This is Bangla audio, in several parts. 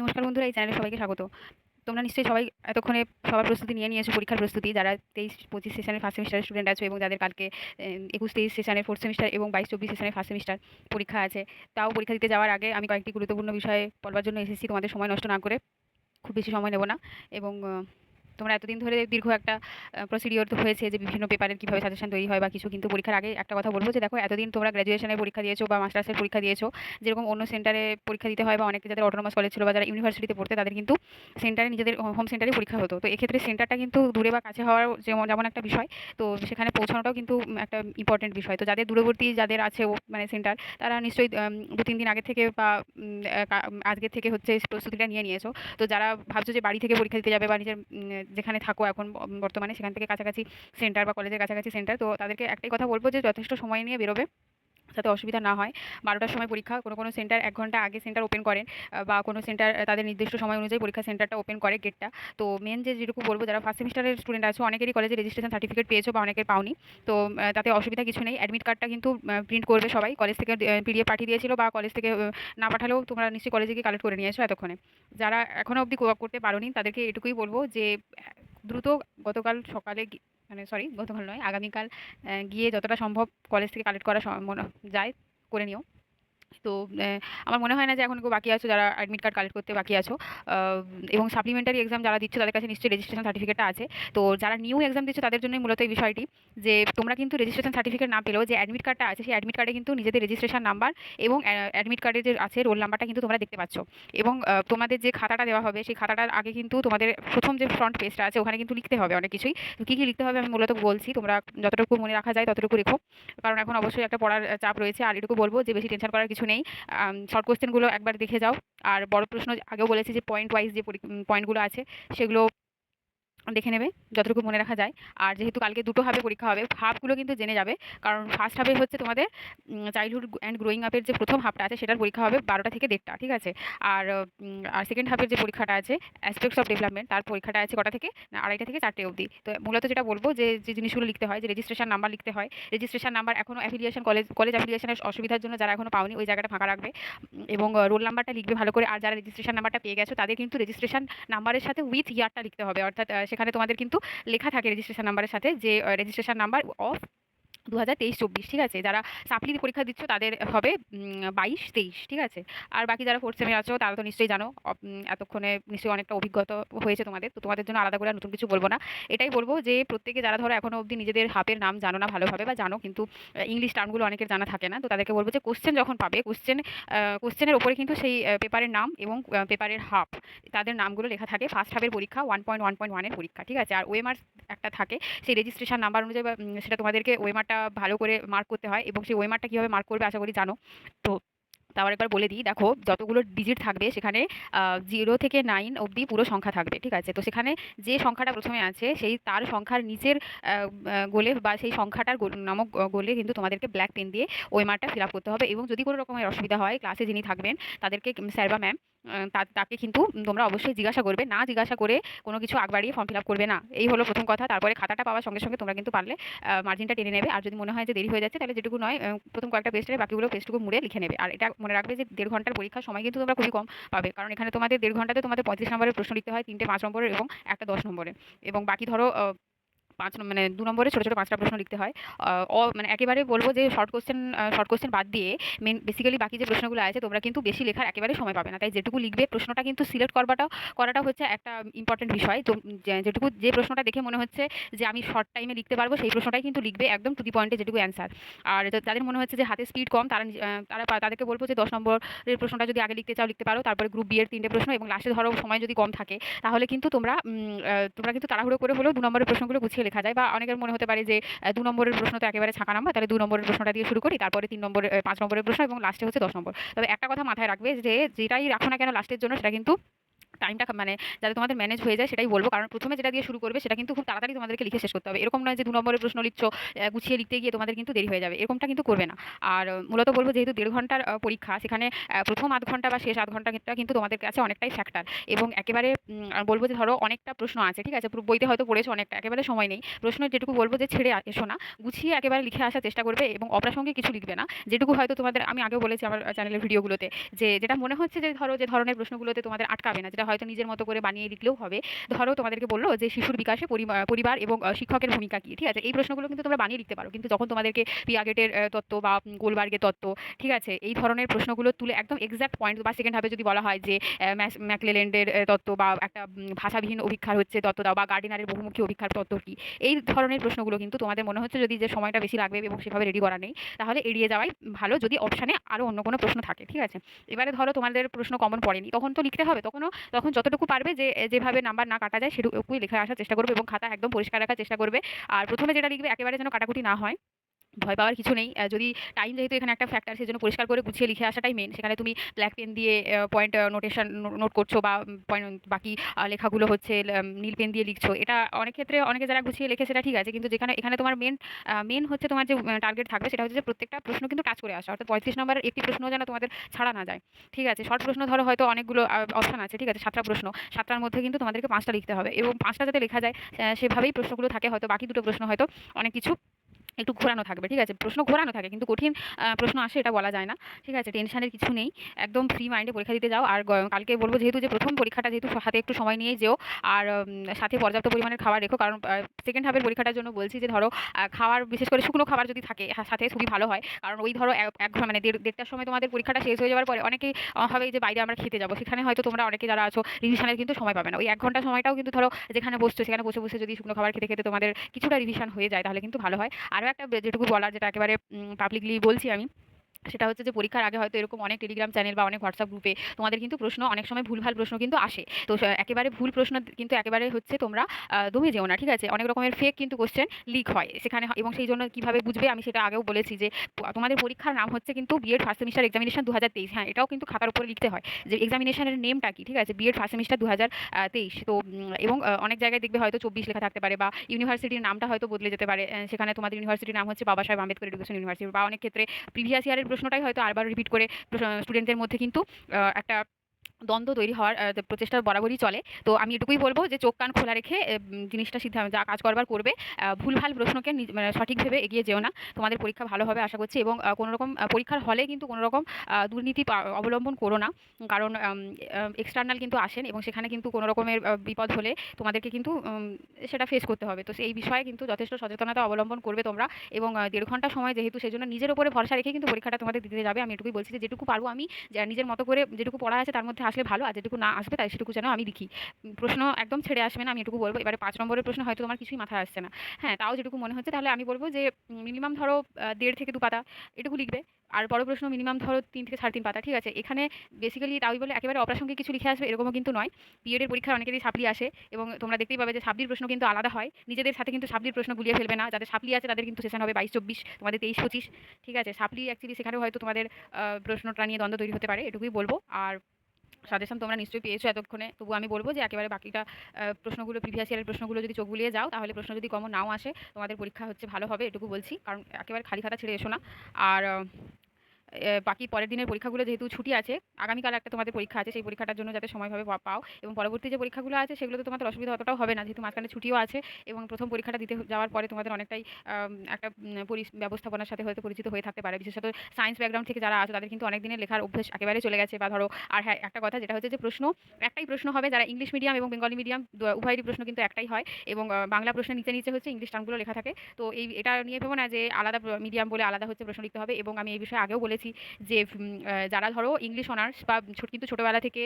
নমস্কার বন্ধুরা, এই চ্যানেলে সবাইকে স্বাগত। তোমরা নিশ্চয়ই সবাই এতক্ষণে সবার প্রস্তুতি নিয়ে নিয়েছো, পরীক্ষার প্রস্তুতি। যারা তেইশ, পঁচিশ সেশনের ফার্স্ট সেমিস্টারের স্টুডেন্ট আছো এবং যাদের কালকে একুশ, তেইশ সেশনের ফোর্থ সেমিস্টার এবং বাইশ, চব্বিশ সেশনের ফার্স্ট সেমিস্টার পরীক্ষা আছে, তাও পরীক্ষা দিতে যাওয়ার আগে আমি কয়েকটি গুরুত্বপূর্ণ বিষয়ে বলবার জন্য এসেছি। তোমাদের সময় নষ্ট না করে খুব বেশি সময় নেব না এবং তোমরা এতদিন ধরে দীর্ঘ একটা প্রসিডিওর তো হয়েছে যে বিভিন্ন পেপারের কীভাবে সাজেশন তৈরি হয় বা কিছু, কিন্তু পরীক্ষার আগে একটা কথা বলব যে দেখো, এতদিন তোমরা গ্র্যাজুয়েশনের পরীক্ষা দিয়েছ বা মাস্টার্সের পরীক্ষা দিয়েছ, যেরকম অন্য সেন্টারে পরীক্ষা দিতে হয় বা অনেকে যাদের অটোনমাস কলেজ ছিল বা যারা ইউনিভার্সিটিতে পড়তে, তাদের কিন্তু সেন্টারে নিজেদের হোম সেন্টারে পরীক্ষা হতো। তো এক্ষেত্রে সেন্টারটা কিন্তু দূরে বা কাছে হওয়ার যেমন যেমন একটা বিষয়, তো সেখানে পৌঁছানোটাও কিন্তু একটা ইম্পর্টেন্ট বিষয়। তো যাদের দূরবর্তী, যাদের আছে মানে সেন্টার তারা নিশ্চয়ই দু তিন দিন আগে থেকে বা আজকে থেকে হচ্ছে প্রস্তুতিটা নিয়ে নিয়েছো। তো যারা ভাবছ যে বাড়ি থেকে পরীক্ষা দিতে যাবে বা নিজের যেখানে থাকো এখন বর্তমানে সেখান থেকে কাছাকাছি সেন্টার বা কলেজের কাছাকাছি সেন্টার তো তাদেরকে একটাই কথা বলব যে যথেষ্ট সময় নিয়ে বেরোবে। যাতে অসুবিধা না হয়। বারোটার সময় পরীক্ষা, কোনো কোনো সেন্টার এক ঘণ্টা আগে সেন্টার ওপেন করেন বা কোনো সেন্টার তাদের নির্দিষ্ট সময় অনুযায়ী পরীক্ষা সেন্টারটা ওপেন করে গেটটা তো মেন যে যেটুকু বলব, যারা ফার্স্ট সেমিস্টারের স্টুডেন্ট আছে, অনেকেরই কলেজে রেজিস্ট্রেশন সার্টিফিকেট পেয়েছ বা অনেকের পাওনি। তো তাতে অসুবিধা কিছু নেই। অ্যাডমিট কার্ডটা কিন্তু প্রিন্ট করবে সবাই। কলেজ থেকে পিডিএফ পাঠিয়ে দিয়েছিল বা কলেজ থেকে না পাঠালেও তোমরা নিশ্চয়ই কলেজে গিয়ে কালেক্ট করে নিয়েছো এতক্ষণে। যারা এখনও অবধি কো- করতে পারোনি, তাদেরকে এটুকুই বলব যে, দ্রুত গতকাল সকালে মানে সরি গতকাল নয়। আগামীকাল গিয়ে যতটা সম্ভব কলেজ থেকে কালেক্ট করা যায়, করে নিও। তো আমার মনে হয় না যে এখন কেউ বাকি আছো যারা অ্যাডমিট কার্ড কালেক্ট করতে বাকি আছো। এবং সাপ্লিমেন্টারি এক্সাম যারা দিচ্ছ তাদের কাছে নিশ্চয়ই রেজিস্ট্রেশন সার্টিফিকেটটা আছে। তো যারা নিউ এক্সাম দিচ্ছ তাদের জন্যই মূলত এই বিষয়টি যে, তোমরা কিন্তু রেজিস্ট্রেশন সার্টিফিকেট না পেলেও যে অ্যাডমিট কার্ডটা আছে সেই অ্যাডমিট কার্ডে কিন্তু নিজেদের রেজিস্ট্রেশন নাম্বার এবং অ্যাডমিট কার্ডে যে আছে রোল নাম্বারটা কিন্তু তোমরা দেখতে পাচ্ছ। এবং তোমাদের যে খাতাটা দেওয়া হবে সেই খাতাটার আগে কিন্তু তোমাদের প্রথম যে ফ্রন্ট পেজটা আছে ওখানে কিন্তু লিখতে হবে অনেক কিছুই। কী কী লিখতে হবে আমি মূলত বলছি। তোমরা যতটুকু মনে রাখা যায় ততটুকু রেখো কারণ এখন অবশ্যই একটা পড়ার চাপ রয়েছে। আর এটুকু বলব যে, বেশি টেনশন করার কিছু নেই। শর্ট কোশ্চেনগুলো একবার দেখে যাও। আর বড় প্রশ্ন আগেও বলেছি যে পয়েন্ট ওয়াইজ যে পয়েন্টগুলো আছে, সেগুলো দেখে নেবে, যতটুকু মনে রাখা যায়। আর যেহেতু কালকে দুটো হাবে, পরীক্ষা হবে হাফগুলো কিন্তু জেনে যাবে। কারণ ফার্স্ট হাবে হচ্ছে তোমাদের চাইল্ডহুড অ্যান্ড গ্রোয়িং আপের যে প্রথম হাফটা আছে, সেটার পরীক্ষা হবে বারোটা থেকে দেড়টা, ঠিক আছে? আর আর সেকেন্ড হাফের যে পরীক্ষাটা আছে অ্যাসপেক্টস অফ ডেভেলপমেন্ট তার পরীক্ষাটা আছে কটা থেকে? না, আড়াইটা থেকে চারটে অবধি। তো মূলত যেটা বলব যে যে জিনিসগুলো লিখতে হয়, যে রেজিস্ট্রেশন নাম্বার লিখতে হয় রেজিস্ট্রেশন নাম্বার এখনও অ্যাফিলিয়েশন কলেজ কলেজ অ্যাফিলিয়েশনের অসুবিধার জন্য যারা এখনও পাওনি, ওই জায়গাটা ফাঁকা রাখবে। এবং রোল নাম্বারটা লিখবে ভালো করে। আর যারা রেজিস্ট্রেশন নাম্বারটা পেয়ে গেছো, তাদের কিন্তু রেজিস্ট্রেশন নাম্বারের সাথে উইথ ইয়ারটা লিখতে হবে। অর্থাৎ সেখানে তোমাদের কিন্তু লেখা থাকে রেজিস্ট্রেশন নাম্বারের সাথে যে রেজিস্ট্রেশন নাম্বার অফ দু হাজার তেইশ চব্বিশ ঠিক আছে? যারা সাপ্লি পরীক্ষা দিচ্ছ তাদের হবে বাইশ তেইশ ঠিক আছে? আর বাকি যারা ফোর্থ সেমে আছো, তারা তো নিশ্চয়ই জানো এতক্ষণে নিশ্চয়ই অনেকটা অভিজ্ঞতা হয়েছে তোমাদের। তো তোমাদের জন্য আলাদা করে নতুন কিছু বলব না। এটাই বলব যে, প্রত্যেকে যারা ধরো এখনও অবধি নিজেদের হাফের নাম জানো না ভালোভাবে বা জানো, কিন্তু ইংলিশ টার্মগুলো অনেকের জানা থাকে না, তো তাদেরকে বলব যে কোশ্চেন যখন পাবে কোশ্চেন কোশ্চেনের ওপরে কিন্তু সেই পেপারের নাম এবং পেপারের হাফ তাদের নামগুলো লেখা থাকে ফার্স্ট হাফের পরীক্ষা ওয়ান পয়েন্ট ওয়ান পয়েন্ট ওয়ানের পরীক্ষা, ঠিক আছে? আর ওএমআর একটা থাকে, সেই রেজিস্ট্রেশন নাম্বার অনুযায়ী সেটা তোমাদেরকে ওয়েমারটা ভালো করে মার্ক করতে হয় এবং সেই ওয়েমারটা কীভাবে মার্ক করবে আশা করি জানো। তো তাও একবার বলে দিই, দেখো যতগুলো ডিজিট থাকবে সেখানে জিরো থেকে নাইন অবধি পুরো সংখ্যা থাকবে, ঠিক আছে? তো সেখানে যে সংখ্যাটা প্রথমে আছে সেই তার সংখ্যার নিচের গোলে বা সেই সংখ্যাটার নামক গোলে কিন্তু তোমাদেরকে ব্ল্যাক পেন দিয়ে ওয়েমারটা ফিল আপ করতে হবে এবং যদি কোনো রকমের অসুবিধা হয় ক্লাসে যিনি থাকবেন তাদেরকে স্যার বা ম্যাম তাকে কিন্তু তোমরা অবশ্যই জিজ্ঞাসা করবে। না জিজ্ঞাসা করে কোনো কিছু আগ বাড়িয়ে ফর্ম ফিল আপ করবে না। এই হলো প্রথম কথা। তারপরে খাতাটা পাওয়ার সঙ্গে সঙ্গে তোমরা কিন্তু পারলে মার্জিনটা টেনে নেবে। আর যদি মনে হয় যে দেরি হয়ে যাচ্ছে, তাহলে যেটুকু নয় প্রথম কয়েকটা পেস্টের বাকিগুলো পেস্টটুকু মুড়ে লিখে নেবে। আর এটা মনে রাখবে যে দেড় ঘণ্টার পরীক্ষার সময় কিন্তু তোমরা খুবই কম পাবে। কারণ এখানে তোমাদের দেড় ঘন্টাতে তোমাদের পঁয়ত্রিশ নম্বরের প্রশ্ন লিখতে হয় তিনটে পাঁচ নম্বরের এবং একটা দশ নম্বরের। এবং বাকি ধরো পাঁচ মানে দু নম্বরে ছোটো ছোটো পাঁচটা প্রশ্ন লিখতে হয়। অ মানে একেবারে বলব যে শর্ট কোশ্চেন শর্ট কোশ্চেন বাদ দিয়ে মেন বেসিক্যালি বাকি যে প্রশ্নগুলো আছে তোমরা কিন্তু বেশি লেখার একেবারে সময় পাবে না। তাই যেটুকু লিখবে, প্রশ্নটা কিন্তু সিলেক্ট করবাটা, করাটা হচ্ছে একটা ইম্পর্টেন্ট বিষয়। তো যেটুকু, যে প্রশ্নটা দেখে মনে হচ্ছে যে আমি শর্ট টাইমে লিখতে পারব, সেই প্রশ্নটাই কিন্তু লিখবে একদম টু দি পয়েন্টে যেটুকু অ্যান্সার আর যাদের মনে হচ্ছে যে হাতে স্পিড কম, তারা তারা তাদেরকে বলব যে দশ নম্বরের প্রশ্নটা যদি আগে লিখতে চাও, লিখতে পারো। তারপরে গ্রুপ বি এর তিনটে প্রশ্ন এবং লাস্টে ধরো সময় যদি কম থাকে, তাহলে কিন্তু তোমরা তোমরা কিন্তু তাড়াহুড়ো করে হলেও দু নম্বরের প্রশ্নগুলো গুছিয়ে লেখা যায় বা অনেকের মনে হতে পারে যে দু নম্বরের প্রশ্ন তো একেবারে ছাঁকা নাম্বার, তাহলে দু নম্বরের প্রশ্নটা দিয়ে শুরু করি, তারপরে তিন নম্বরের পাঁচ নম্বরের প্রশ্ন এবং লাস্টে হচ্ছে দশ নম্বর। তবে একটা কথা মাথায় রাখবে যে, যেটাই রাখো না কেন লাস্টের জন্য সেটা কিন্তু টাইমটা মানে যাতে তোমাদের ম্যানেজ হয়ে যায় সেটাই বলব। কারণ প্রথমে যেটা দিয়ে শুরু করবে সেটা কিন্তু খুব তাড়াতাড়ি তোমাদেরকে লিখে শেষ করতে হবে। এরকম নয় যে দু নম্বরের প্রশ্ন লিখছ গুছিয়ে লিখতে গিয়ে তোমাদের কিন্তু দেরি হয়ে যাবে। এরকমটা কিন্তু করবে না। আর মূলত বলব যেহেতু দেড় ঘণ্টার পরীক্ষা, সেখানে প্রথম আধ ঘণ্টা বা শেষ আধ ঘন্টাটা কিন্তু তোমাদের কাছে অনেকটাই ফ্যাক্টর এবং একেবারে বলব যে ধরো অনেকটা প্রশ্ন আছে, ঠিক আছে? বইতে হয়তো পড়েছো অনেকটা, একেবারে সময় নেই। প্রশ্ন যেটুকু বলব যে ছেড়ে এসো না। গুছিয়ে একেবারে লিখে আসার চেষ্টা করবে এবং অপ্রাসঙ্গিক কিছু লিখবে না। যেটুকু হয়তো তোমাদের, আমি আগেও বলেছি আমার চ্যানেলের ভিডিওগুলোতে যে, যেটা মনে হচ্ছে যে ধরো, যে ধরনের প্রশ্নগুলোতে তোমাদের আটকাবে না, যেটা হয়তো নিজের মতো করে বানিয়ে লিখলেও হবে। ধরো তোমাদেরকে বলল যে শিশুর বিকাশে পরিবা- পরিবার এবং শিক্ষকের ভূমিকা কী, ঠিক আছে? এই প্রশ্নগুলো কিন্তু তোমরা বানিয়ে লিখতে পারো। কিন্তু যখন তোমাদেরকে পিয়াগেটের তত্ত্ব বা গোলবার্গের তত্ত্ব, ঠিক আছে? এই ধরনের প্রশ্নগুলো তুলে একদম এক্সাক্ট পয়েন্ট বা সেকেন্ড হাবে যদি বলা হয় যে ম্যাকলেল্যান্ডের তত্ত্ব বা একটা ভাষাবিহীন অভিক্ষার হচ্ছে তত্ত্ব দাও বা গার্ডিনারের বহুমুখী অভিক্ষার তত্ত্ব কী, এই ধরনের প্রশ্নগুলো কিন্তু তোমাদের মনে হচ্ছে যদি যে সময়টা বেশি লাগবে এবং সেভাবে রেডি করা নেই, তাহলে এড়িয়ে যাওয়াই ভালো যদি অপশানে আরও অন্য কোনো প্রশ্ন থাকে, ঠিক আছে? এবারে ধরো তোমাদের প্রশ্ন কমন পড়েনি, তখন তো লিখতে হবে, তখনও তখন যতটুকু পারবে যে, যেভাবে নাম্বার না কাটা যায় সেটুকুই লেখা আসার চেষ্টা করবে এবং খাতা একদম পরিষ্কার রাখার চেষ্টা করবে। আর প্রথমে যেটা লিখবে, একেবারে যেন কাটাকুটি না হয়। ভয় পাওয়ার কিছু নেই। যদি টাইম যেহেতু এখানে একটা ফ্যাক্টর সেই জন্য পরিষ্কার করে গুছিয়ে লিখে আসাটাই মেন সেখানে তুমি ব্ল্যাক পেন দিয়ে পয়েন্ট নোটেশন নোট করছ বা পয়েন্ট বাকি লেখাগুলো হচ্ছে নীল পেন দিয়ে লিখছো। এটা অনেক ক্ষেত্রে অনেকে যারা গুছিয়ে লেখে সেটা ঠিক আছে, কিন্তু যেখানে, এখানে তোমার মেন মেন হচ্ছে তোমার যে টার্গেট থাকবে সেটা হচ্ছে যে প্রত্যেকটা প্রশ্ন কিন্তু টাচ করে আসা। অর্থাৎ পঁয়ত্রিশ নম্বরের একটি প্রশ্ন যেন তোমাদের ছাড়া না যায়। ঠিক আছে শর্ট প্রশ্ন ধরো হয়তো অনেকগুলো অপশান আছে, ঠিক আছে, সাতটা প্রশ্ন। সাতটার মধ্যে কিন্তু তোমাদেরকে পাঁচটা লিখতে হবে এবং পাঁচটা যাতে লেখা যায় সেভাবেই প্রশ্নগুলো থাকে। হয়তো বাকি দুটো প্রশ্ন হয়তো অনেক কিছু একটু ঘোরানো থাকবে, ঠিক আছে? প্রশ্ন ঘোরানো থাকে, কিন্তু কঠিন প্রশ্ন আসে এটা বলা যায় না, ঠিক আছে? টেনশনের কিছু নেই, একদম ফ্রি মাইন্ডে পরীক্ষা দিতে যাও। আর কালকে বলব যেহেতু যে প্রথম পরীক্ষাটা, যেহেতু হাতে একটু সময় নিয়ে যেও, আর সাথে পর্যাপ্ত পরিমাণের খাবার রেখো, কারণ সেকেন্ড হাফের পরীক্ষাটার জন্য বলছি যে ধরো খাওয়ার, বিশেষ করে শুকনো খাবার যদি থাকে সাথে খুবই ভালো হয়। কারণ ওই ধরো এক মানে দেড়, দেড়টার সময় তোমাদের পরীক্ষাটা শেষ হয়ে যাওয়ার পরে অনেকেই হবে যে বাইরে আমরা খেতে যাব। সেখানে হয়তো তোমরা অনেকে যারা আছো রিভিশনের কিন্তু সময় পাবে না। ওই এক ঘণ্টা সময়টাও কিন্তু ধরো, যেখানে বসছো, সেখানে বসে বসে যদি শুকনো খাবার খেতে খেতে তোমাদের কিছুটা রিভিশন হয়ে যায়, তাহলে কিন্তু ভালো হয়। আরও একটা যেটুকু বলার যেটা একেবারে পাবলিকলি বলছি আমি। সেটা হচ্ছে যে পরীক্ষার আগে হয়তো এরকম অনেক টেলিগ্রাম চ্যানেল বা অনেক হোয়াটসঅ্যাপ গ্রুপে তোমাদের কিন্তু প্রশ্ন, অনেক সময় ভুলভাল প্রশ্ন কিন্তু আসে। তো একেবারে ভুল প্রশ্ন কিন্তু একেবারে হচ্ছে তোমরা দমে যেও না, ঠিক আছে? অনেক রকমের ফেক কিন্তু কোশ্চেন লিক হয়। সেখানে এবং সেই জন্য কীভাবে বুঝবে আমি সেটা আগেও বলেছি যে তোমাদের পরীক্ষার নাম হচ্ছে কিন্তু বিএড ফার্স্ট সেমিস্টার এক্সামিনেশন দু হাজার তেইশ। হ্যাঁ এটাও কিন্তু খাতার উপরে লিখতে হয় যে এক্সামিনেশনের নেমটা কি, ঠিক আছে? বিএড ফার্স্ট সেমিস্টার দু হাজার তেইশ। তো এবং অনেক জায়গায় দেখবে হয়তো চব্বিশ লেখা থাকতে পারে বা ইউনিভার্সিটির নামটা হয়তো বদলে যেতে পারে। সেখানে তোমাদের ইউনিভার্সিটির নাম হচ্ছে বাবা সাহেব আম্বেদকর এডুকেশন ইউনিভার্সিটি বা অনেক ক্ষেত্রে প্রিভিয়াস ইয়ারের প্রশ্নটাই হয়তো আরবার রিপিট করে স্টুডেন্টদের মধ্যে কিন্তু একটা দ্বন্দ্ব তৈরি হওয়ার প্রচেষ্টা বরাবরই চলে। তো আমি এটুকুই বলব যে চোখ কান খোলা রেখে জিনিসটা সিদ্ধান্ত যা কাজ করবার করবে ভুলভাল প্রশ্নকে মানে সঠিকভাবে এগিয়ে যেও না। তোমাদের পরীক্ষা ভালোভাবে আশা করছি এবং আহ, কোনো রকম পরীক্ষার হলে কিন্তু কোনো রকম দুর্নীতি অবলম্বন করো না। কারণ এক্সটার্নাল কিন্তু আসেন এবং সেখানে কিন্তু কোনো রকমের বিপদ হলে তোমাদেরকে কিন্তু সেটা ফেস করতে হবে। তো সেই বিষয়ে কিন্তু যথেষ্ট সচেতনতা অবলম্বন করবে তোমরা এবং দেড় ঘণ্টা সময় যেহেতু সেজন্য নিজের উপরে ভরসা রেখে কিন্তু পরীক্ষাটা তোমাদের দিতে যাবে। আমি এটুকুই বলছি যে যেটুকু পারব আমি নিজের মতো করে যেটুকু পড়া আছে তার মধ্যে আসলে ভালো, আর যেটুকু না আসবে তাই সেটুকু যেন আমি লিখি। প্রশ্ন একদম ছেড়ে আসবে না, আমি এটুকু বলব। এবারে পাঁচ নম্বরের প্রশ্ন হয়তো তোমার কিছুই মাথায় আসছে না। হ্যাঁ তাও যেটুকু মনে হচ্ছে, তাহলে আমি বলব যে মিনিমাম ধরো দেড় থেকে দু পাতা এটুকু লিখবে। আর বড় প্রশ্ন মিনিমাম ধরো তিন থেকে সাড়ে তিন পাতা, ঠিক আছে? এখানে বেসিক্যালি তাই বলে একেবারে অপ্রাসঙ্গিক কিছু লিখে আসবে, এরকমও কিন্তু নয়। বিএডের পরীক্ষায় অনেকেরই সাপ্লি আসে, এবং তোমরা দেখতেই পাবে যে সাপ্লির প্রশ্ন কিন্তু আলাদা হয়। নিজেদের সাথে কিন্তু সাপ্লির প্রশ্ন গুলিয়ে ফেলবে না। যাদের সাপ্লি আছে, তাদের কিন্তু সেশন হবে বাইশ, চব্বিশ, তোমাদের তেইশ, পঁচিশ, ঠিক আছে? সাপ্লি অ্যাকচুয়ালি সেখানেও হয়তো তোমাদের প্রশ্নটা নিয়ে দ্বন্দ্ব তৈরি হতে পারে, এটুকুই বলব। আর সাজেশন তোমরা নিশ্চয়ই পেয়েছ এতক্ষণে। তবু আমি বলব যে একেবারে বাকিটা প্রশ্নগুলো প্রিভিয়াস ইয়ারের প্রশ্নগুলো যদি চোখ বুলিয়ে যাও, তাহলে প্রশ্ন যদি কমন নাও আসে, তোমাদের পরীক্ষা হচ্ছে ভালো হবে, এটুকু বলছি। কারণ একেবারে খালি খাতা ছেড়ে এসো না। আর বাকি পরের দিনের পরীক্ষাগুলো যেহেতু ছুটি আছে, আগামীকাল একটা তোমাদের পরীক্ষা আছে, সেই পরীক্ষাটার জন্য যাতে সময়ভাবে পাও এবং পরবর্তী যে পরীক্ষাগুলো আছে সেগুলোতে তোমাদের অসুবিধা অতটাও হবে না, যেহেতু মাঝখানে ছুটিও আছে এবং প্রথম পরীক্ষাটা দিতে যাওয়ার পরে তোমাদের অনেকটাই একটা ব্যবস্থাপনার সাথে হয়তো পরিচিত হয়ে থাকতে পারে। বিশেষত সায়েন্স ব্যাকগ্রাউন্ড থেকে যারা আছে তাদের কিন্তু অনেক দিনের লেখার অভ্যেস একেবারে চলে গেছে। বা ধরো, আর হ্যাঁ একটা কথা যেটা হচ্ছে যে প্রশ্ন, একটাই প্রশ্ন হবে যারা ইংলিশ মিডিয়াম এবং বেঙ্গলি মিডিয়াম উভয়েরই প্রশ্ন কিন্তু একটাই হয় এবং বাংলা প্রশ্নের নিচে নিচে হচ্ছে ইংলিশ টার্মগুলো লেখা থাকে। তো এই, এটা নিয়ে ভেবো না যে আলাদা মিডিয়াম বলে আলাদা হচ্ছে প্রশ্ন লিখতে হবে এবং আমি এই বিষয়ে আগেও বলেছি যে যারা ধরো ইংলিশ অনার্স বা কিন্তু ছোটোবেলা থেকে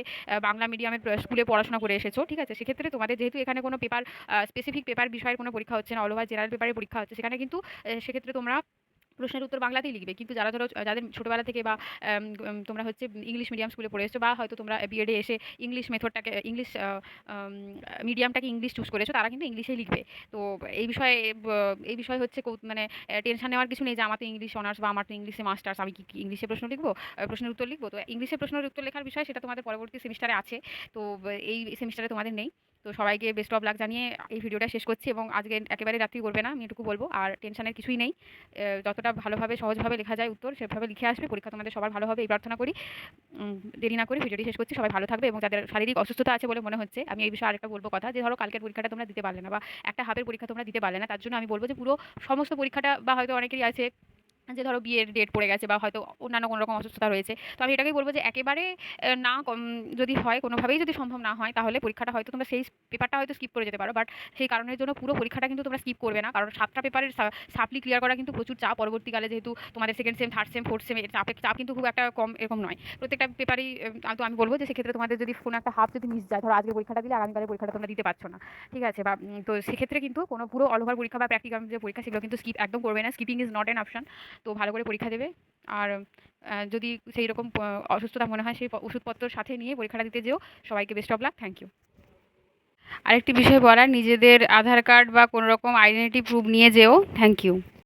বাংলা মিডিয়ামে স্কুলে পড়াশোনা করে এসেছ, ঠিক আছে? সেক্ষেত্রে তোমাদের যেহেতু এখানে কোনো পেপার স্পেসিফিক পেপার বিষয়ের কোনো পরীক্ষা হচ্ছে না অল ওভার জেনারেল পেপারের পরীক্ষা হচ্ছে, সেখানে কিন্তু সেক্ষেত্রে তোমরা প্রশ্নের উত্তর বাংলাতেই লিখবে। কিন্তু যারা ধরো, যাদের ছোটোবেলা থেকে বা তোমরা হচ্ছে ইংলিশ মিডিয়াম স্কুলে পড়ে এসছো বা হয়তো তোমরা বিএডে এসে ইংলিশ মেথডটাকে ইংলিশ মিডিয়ামটাকে ইংলিশ চুজ করেছ, তারা কিন্তু ইংলিশেই লিখবে। তো এই বিষয়ে এই বিষয় হচ্ছে মানে টেনশন নেওয়ার কিছু নেই যে আমার তো ইংলিশ অনার্স বা আমার তো ইংলিশে মাস্টার্স আমি কি ইংলিশে প্রশ্ন লিখব? প্রশ্নের উত্তর লিখব? তো ইংলিশে প্রশ্নের উত্তর লেখার বিষয় সেটা তোমাদের পরবর্তী সেমিস্টারে আছে। তো এই সেমিস্টারে তোমাদের নেই। তো সবাইকে বেস্ট অফ লাক জানিয়ে এই ভিডিওটা শেষ করছি এবং আজকে একেবারে রাত্রি করবে না, আমি এটুকু বলব। আর টেনশনের কিছুই নেই। যতটা ভালোভাবে, সহজভাবে লেখা যায় উত্তর, সেভাবে লিখে আসবে। পরীক্ষা তোমাদের সবার ভালো হবে, এই প্রার্থনা করি। দেরি না করে ভিডিওটি শেষ করছি। সবাই ভালো থাকবে এবং যাদের শারীরিক অসুস্থতা আছে বলে মনে হচ্ছে, আমি এই বিষয়ে আরেকটা বলব কথা যে, ধরো কালকের পরীক্ষাটা তোমরা দিতে পারলে না বা একটা হাফের পরীক্ষা তোমরা দিতে পারলে না, তার জন্য আমি বলব যে, পুরো সমস্ত পরীক্ষাটা বা হয়তো অনেকেরই আছে যে ধরো বিয়ের ডেট পড়ে গেছে বা হয়তো অন্যান্য কোনো রকম অসুস্থতা রয়েছে। তো আমি এটাকেই বলব যে একেবারে না যদি হয়, কোনোভাবেই যদি সম্ভব না হয়, তাহলে পরীক্ষাটা হয়তো তোমরা সেই পেপারটা হয়তো স্কিপ করে যেতে পারো। বাট সেই কারণের জন্য পুরো পরীক্ষাটা কিন্তু তোমরা স্কিপ করবে না। কারণ সাতটা পেপারের সাপ্লি ক্লিয়ার করা কিন্তু প্রচুর চাপ। পরবর্তীকালে যেহেতু তোমাদের second sem third sem fourth sem চাপের চাপ কিন্তু খুব একটা কম এরকম নয়। প্রত্যেকটা পেপারই তো আমি বলব যে সেক্ষেত্রে তোমাদের যদি কোনো একটা হাফ যদি মিস যায়, ধরো আজকে পরীক্ষাটা দিলে আগামীকালের পরীক্ষাটা তোমরা দিতে পারছ না। ঠিক আছে? বা তো সেক্ষেত্রে কিন্তু কোনো পুরো অল ওভার পরীক্ষা বা প্র্যাকটিক্যাল যে পরীক্ষা, সেগুলো কিন্তু স্কিপ একদম করবে না। Skipping is not an option তো ভালো করে পরীক্ষা দেবে। আর যদি সেই রকম অসুস্থতা মনে হয় সেই ওষুধপত্র সাথে নিয়ে পরীক্ষাটা দিতে যেও। সবাইকে best of luck thank you আরেকটি বিষয় বলার, নিজেদের আধার কার্ড বা কোনো রকম আইডেন্টিটি প্রুফ নিয়ে যেও থ্যাংক ইউ